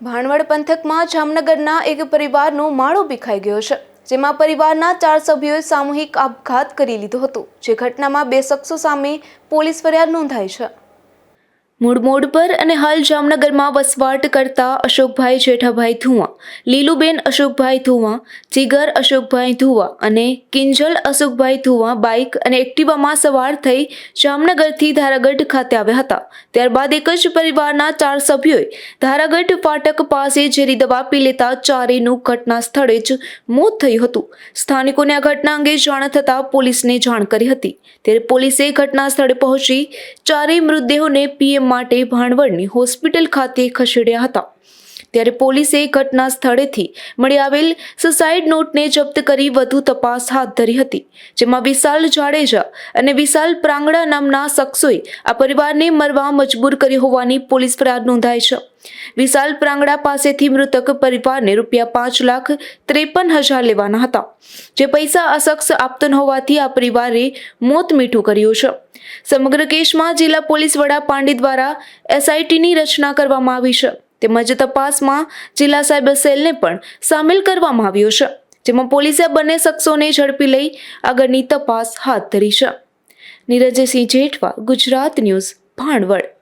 ભાણવડ પંથકમાં જામનગરના એક પરિવારનો માળો ભીખાઈ ગયો છે, જેમાં પરિવારના ચાર સભ્યોએ સામૂહિક આપઘાત કરી લીધો હતો, જે ઘટનામાં બે શખ્સો સામે પોલીસ ફરિયાદ નોંધાઈ છે. મૂળ પર અને હાલ જામનગરમાં વસવાટ કરતા અશોકભાઈ જેઠાભાઈ ધુવા, લીલુબેન અશોકભાઈ ધુવા, જીગર અશોકભાઈ ધુવા અને કિંજલ અશોકભાઈ ધુવા બાઇક અને એક્ટિવામાં સવાર થઈ જામનગરથી ધારાગઢ ખાતે આવ્યા હતા. ત્યારબાદ એક જ પરિવારના ચાર સભ્યોએ ધારાગઢ ફાટક પાસે ઝેરી દવા પી લેતા ચારેયનું ઘટના સ્થળે જ મોત થયું હતું. સ્થાનિકોને આ ઘટના અંગે જાણ થતાં પોલીસને જાણ કરી હતી. ત્યારે પોલીસે ઘટના સ્થળે પહોંચી ચારેય મૃતદેહોને પીએમ માટે ભાણવડની હોસ્પિટલ ખાતે ખસેડ્યા હતા. ત્યારે પોલીસે ઘટના સ્થળેથી મળી આવેલ સુસાઇડ નોટને જપ્ત કરી વધુ તપાસ હાથ ધરી હતી, જેમાં વિશાલ જાડેજા અને વિશાલ પ્રાંગડા નામના શખ્સોએ આ પરિવારને મરવા મજબૂર કરી હોવાની પોલીસ ફરિયાદ નોંધાઈ છે. વિશાલ પ્રાંગડા પાસેથી મૃતક પરિવારને રૂપિયા પાંચ લાખ ત્રેપન હજાર લેવાના હતા, જે પૈસા અશખ્સ આપતો ન હોવાથી આ પરિવારે મોત મીઠું કર્યું છે. સમગ્ર કેસમાં જિલ્લા પોલીસ વડા પાંડે દ્વારા એસઆઈટીની રચના કરવામાં આવી છે. તેમજ તપાસમાં જિલ્લા સાયબર સેલને પણ સામેલ કરવામાં આવ્યો છે, જેમાં પોલીસે બંને શખ્સોને ઝડપી લઈ આગળની તપાસ હાથ ધરી છે. નીરજસિંહ જેઠવા, ગુજરાત ન્યૂઝ, ભાણવડ.